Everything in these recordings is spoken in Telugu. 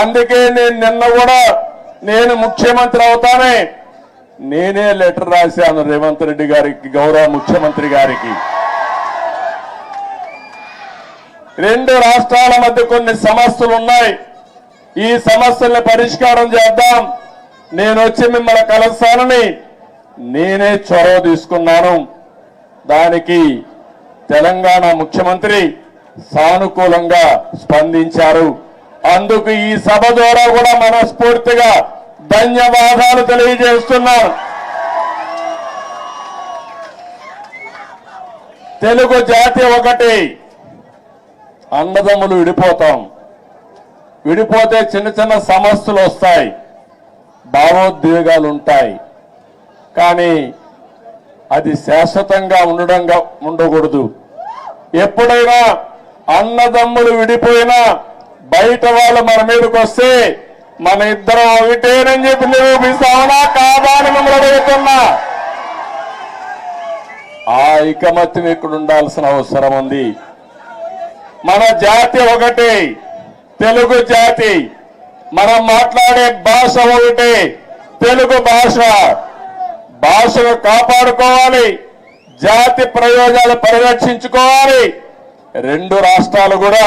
అందుకే నేను నిన్న కూడా నేను ముఖ్యమంత్రి అవుతానే. నేనే లెటర్ రాశాను రేవంత్ రెడ్డి గారికి గౌరవ ముఖ్యమంత్రి గారికి. రెండు రాష్ట్రాల మధ్య కొన్ని సమస్యలు ఉన్నాయి. ఈ సమస్యల్ని పరిష్కారం చేద్దాం. నేను వచ్చి మిమ్మల్ని కలుస్తానని నేనే చొరవ తీసుకున్నాను. దానికి తెలంగాణ ముఖ్యమంత్రి సానుకూలంగా స్పందించారు. అందుకు ఈ సభ ద్వారా కూడా మనస్ఫూర్తిగా ధన్యవాదాలు తెలియజేస్తున్నాం. తెలుగు జాతి ఒకటి. అన్నదమ్ములు విడిపోతాం. విడిపోతే చిన్న చిన్న సమస్యలు వస్తాయి. భావోద్వేగాలు ఉంటాయి కానీ అది శాశ్వతంగా ఉండడంగా ఉండకూడదు. ఎప్పుడైనా అన్నదమ్ములు విడిపోయినా బయట వాళ్ళు మన మీదకి వస్తే మన ఇద్దరం ఒకటేనని చెప్పి నిరూపిస్తామనా కాదా అని మిమ్మల్ని అడుగుతున్నా. ఆ ఐకమత్యం ఇక్కడ ఉండాల్సిన అవసరం ఉంది. మన జాతి ఒకటి తెలుగు జాతి. మనం మాట్లాడే భాష ఒకటి తెలుగు భాష. భాషను కాపాడుకోవాలి జాతి ప్రయోజనాలు పరిరక్షించుకోవాలి. రెండు రాష్ట్రాలు కూడా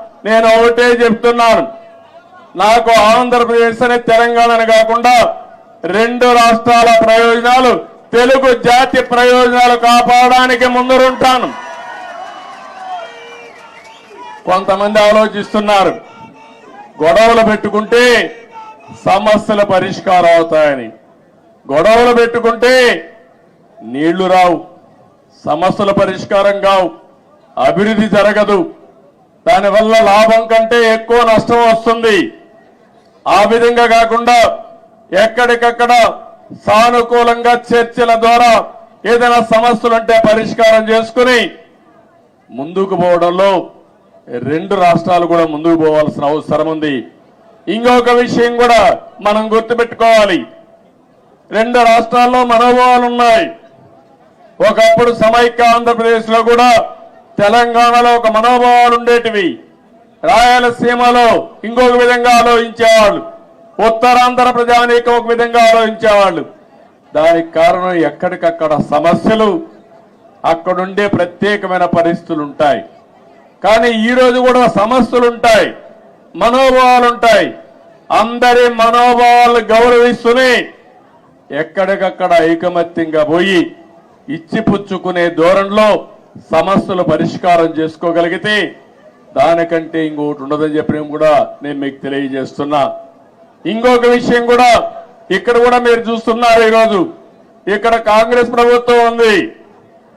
నేను ఒకటే చెప్తున్నాను. నాకు ఆంధ్రప్రదేశ్ అని తెలంగాణ కాకుండా రెండు రాష్ట్రాల ప్రయోజనాలు తెలుగు జాతి ప్రయోజనాలు కాపాడడానికి ముందరుంటాను. కొంతమంది ఆలోచిస్తున్నారు గొడవలు పెట్టుకుంటే సమస్యల పరిష్కారం అవుతాయని. గొడవలు పెట్టుకుంటే నీళ్ళు రావు సమస్యల పరిష్కారం కావు అభివృద్ధి జరగదు. దానివల్ల లాభం కంటే ఎక్కువ నష్టం వస్తుంది. ఆ విధంగా కాకుండా ఎక్కడికక్కడ సానుకూలంగా చర్చల ద్వారా ఏదైనా సమస్యలుంటే పరిష్కారం చేసుకుని ముందుకు పోవడంలో రెండు రాష్ట్రాలు కూడా ముందుకు పోవాల్సిన అవసరం ఉంది. ఇంకొక విషయం కూడా మనం గుర్తుపెట్టుకోవాలి. రెండు రాష్ట్రాల్లో మనోభావాలు ఉన్నాయి ఒకప్పుడు సమైక్య ఆంధ్రప్రదేశ్లో కూడా తెలంగాణలో ఒక మనోభావాలు ఉండేటివి. రాయలసీమలో ఇంకొక విధంగా ఆలోచించేవాళ్ళు. ఉత్తరాంధ్ర ప్రజానీకం ఒక విధంగా ఆలోచించేవాళ్ళు. దానికి కారణం ఎక్కడికక్కడ సమస్యలు అక్కడుండే ప్రత్యేకమైన పరిస్థితులు ఉంటాయి కానీ ఈరోజు కూడా సమస్యలు ఉంటాయి మనోభావాలు ఉంటాయి అందరి మనోభావాలు గౌరవిస్తూనే ఎక్కడికక్కడ ఐకమత్యంగా పోయి ఇచ్చిపుచ్చుకునే ధోరణిలో సమస్యలు పరిష్కారం చేసుకోగలిగితే దానికంటే ఇంకొకటి ఉండదని చెప్పడం కూడా నేను మీకు తెలియజేస్తున్నా. ఇంకొక విషయం కూడా ఇక్కడ కూడా మీరు చూస్తున్నారు ఈరోజు. ఇక్కడ కాంగ్రెస్ ప్రభుత్వం ఉంది.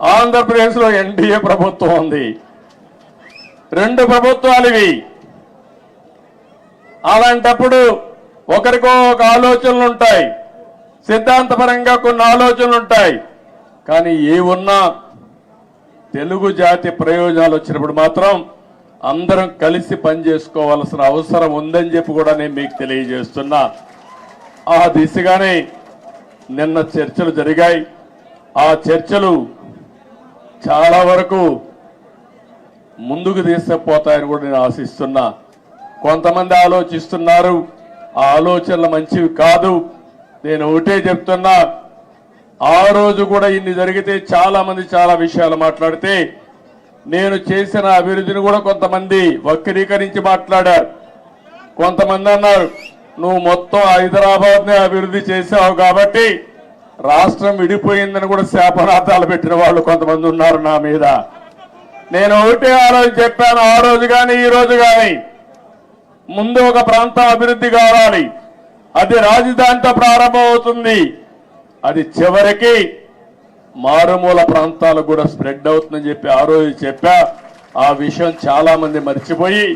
ఆంధ్రప్రదేశ్లో ఎన్డీఏ ప్రభుత్వం ఉంది. రెండు ప్రభుత్వాలు ఇవి. అలాంటప్పుడు ఒకరికో ఒక ఆలోచనలు ఉంటాయి. సిద్ధాంతపరంగా కొన్ని ఆలోచనలు ఉంటాయి. కానీ ఏ ఉన్నా తెలుగు జాతి ప్రయోజనాలు వచ్చినప్పుడు మాత్రం అందరం కలిసి పనిచేసుకోవాల్సిన అవసరం ఉందని చెప్పి కూడా నేను మీకు తెలియజేస్తున్నా. ఆ దిశగానే నిన్న చర్చలు జరిగాయి. ఆ చర్చలు చాలా వరకు ముందుకు తీసుకుపోతాయని కూడా నేను ఆశిస్తున్నా. కొంతమంది ఆలోచిస్తున్నారు. ఆ ఆలోచనలు మంచివి కాదు. నేను ఒకటే చెప్తున్నా. ఆ రోజు కూడా ఇన్ని జరిగితే చాలా మంది చాలా విషయాలు మాట్లాడితే నేను చేసిన అభివృద్ధిని కూడా కొంతమంది వక్రీకరించి మాట్లాడారు. కొంతమంది అన్నారు నువ్వు మొత్తం హైదరాబాద్ని అభివృద్ధి చేసావు కాబట్టి రాష్ట్రం విడిపోయిందని కూడా శాపనాథాలు పెట్టిన వాళ్ళు కొంతమంది ఉన్నారు నా మీద. నేను ఒకటే ఆ రోజు చెప్పాను ఆ రోజు కానీ ఈ రోజు కానీ ముందు ఒక ప్రాంతం అభివృద్ధి కావాలి. అది రాజధానితో ప్రారంభమవుతుంది. అది చివరికి మారుమూల ప్రాంతాలకు కూడా స్ప్రెడ్ అవుతుందని చెప్పి ఆ రోజు చెప్పా. ఆ విషయం చాలా మంది మర్చిపోయి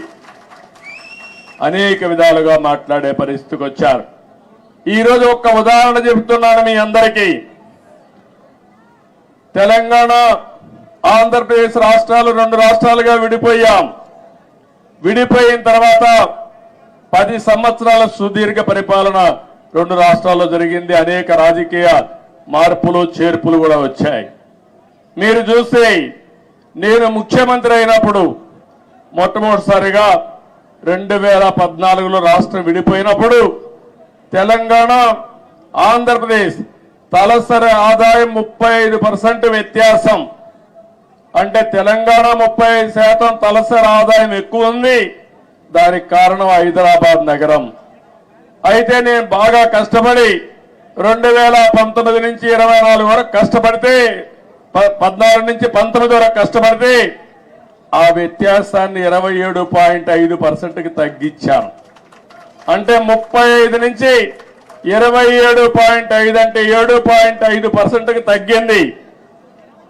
అనేక విధాలుగా మాట్లాడే పరిస్థితికి వచ్చారు. ఈరోజు ఒక్క ఉదాహరణ చెబుతున్నాను మీ అందరికీ. తెలంగాణ ఆంధ్రప్రదేశ్ రాష్ట్రాలు రెండు రాష్ట్రాలుగా విడిపోయాం. విడిపోయిన తర్వాత పది సంవత్సరాల సుదీర్ఘ పరిపాలన రెండు రాష్ట్రాల్లో జరిగింది అనేక రాజకీయ మార్పులు చేర్పులు కూడా వచ్చాయి. మీరు చూస్తే నేను ముఖ్యమంత్రి అయినప్పుడు మొట్టమొదటిసారిగా రెండు వేల పద్నాలుగులో రాష్ట్రం విడిపోయినప్పుడు తెలంగాణ ఆంధ్రప్రదేశ్ తలసరి ఆదాయం ముప్పై ఐదు పర్సెంట్ వ్యత్యాసం. అంటే తెలంగాణ ముప్పై ఐదు శాతం తలసరి ఆదాయం ఎక్కువ ఉంది. దానికి కారణం హైదరాబాద్ నగరం. అయితే నేను బాగా కష్టపడి రెండు వేల పంతొమ్మిది నుంచి ఇరవై నాలుగు వరకు కష్టపడితే పద్నాలుగు నుంచి పంతొమ్మిది వరకు కష్టపడితే ఆ వ్యత్యాసాన్ని ఇరవై ఏడు పాయింట్ ఐదు పర్సెంట్కి తగ్గించాను. అంటే ముప్పై ఐదు నుంచి ఇరవై ఏడు పాయింట్ ఐదు అంటే ఏడు పాయింట్ ఐదు పర్సెంట్కి తగ్గింది.